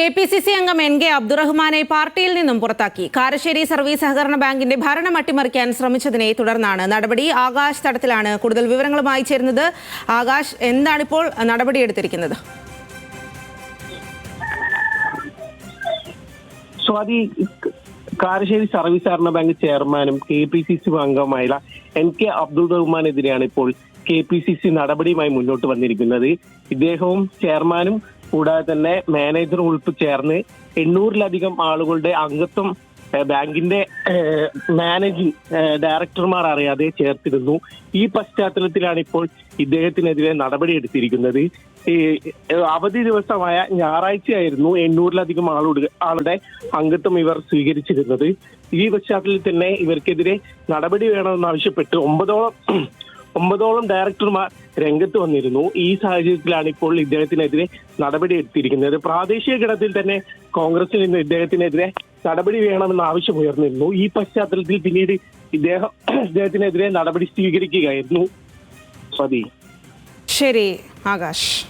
K P C C അംഗം N K അബ്ദുറഹ്മാനെ പാർട്ടിയിൽ നിന്നും പുറത്താക്കി. കാരശ്ശേരി സർവീസ് സഹകരണ ബാങ്കിന്റെ ഭരണം അട്ടിമറിക്കാൻ ശ്രമിച്ചതിനെ തുടർന്നാണ് നടപടി. ആകാശ് തടത്തിലാണ് കൂടുതൽ വിവരങ്ങളുമായി ചേരുന്നത്. ആകാശ് എന്താണിപ്പോൾ നടപടിയെടുത്തിരിക്കുന്നത്? സ്വാതി കാരശ്ശേരി സർവീസ് സഹകരണ ബാങ്ക് ചെയർമാനും കെ പി സി സി അംഗവുമായുള്ള എൻ കെ അബ്ദുൾ റഹ്മാനെതിരെയാണ് ഇപ്പോൾ കെ പി സി സി നടപടിയുമായി മുന്നോട്ട് വന്നിരിക്കുന്നത്. ഇദ്ദേഹവും ചെയർമാനും കൂടാതെ തന്നെ മാനേജറും ഉൾപ്പെടെ ചേർന്ന് എണ്ണൂറിലധികം ആളുകളുടെ അംഗത്വം ബാങ്കിന്റെ മാനേജിംഗ് ഡയറക്ടർമാർ അറിയാതെ ചേർത്തിരുന്നു. ഈ പശ്ചാത്തലത്തിലാണ് ഇപ്പോൾ ഇദ്ദേഹത്തിനെതിരെ നടപടിയെടുത്തിരിക്കുന്നത് ഈ അവധി ദിവസമായ ഞായറാഴ്ചയായിരുന്നു എണ്ണൂറിലധികം ആളുടെ ആളുടെ അംഗത്വം ഇവർ സ്വീകരിച്ചിരുന്നത്. ഈ പശ്ചാത്തലത്തിൽ തന്നെ ഇവർക്കെതിരെ നടപടി വേണമെന്ന് വേണമെന്നാവശ്യപ്പെട്ട് ഒമ്പതോളം ഒമ്പതോളം ഡയറക്ടർമാർ രംഗത്ത് വന്നിരുന്നു. ഈ സാഹചര്യത്തിലാണ് ഇപ്പോൾ ഇദ്ദേഹത്തിനെതിരെ നടപടി എടുത്തിരിക്കുന്നത്. പ്രാദേശിക ഘടത്തിൽ തന്നെ കോൺഗ്രസിൽ നിന്ന് ഇദ്ദേഹത്തിനെതിരെ നടപടി വേണമെന്ന ആവശ്യം ഉയർന്നിരുന്നു ഈ പശ്ചാത്തലത്തിൽ പിന്നീട് ഇദ്ദേഹം ഇദ്ദേഹത്തിനെതിരെ നടപടി സ്വീകരിക്കുകയായിരുന്നു. ശരി ആകാശ്.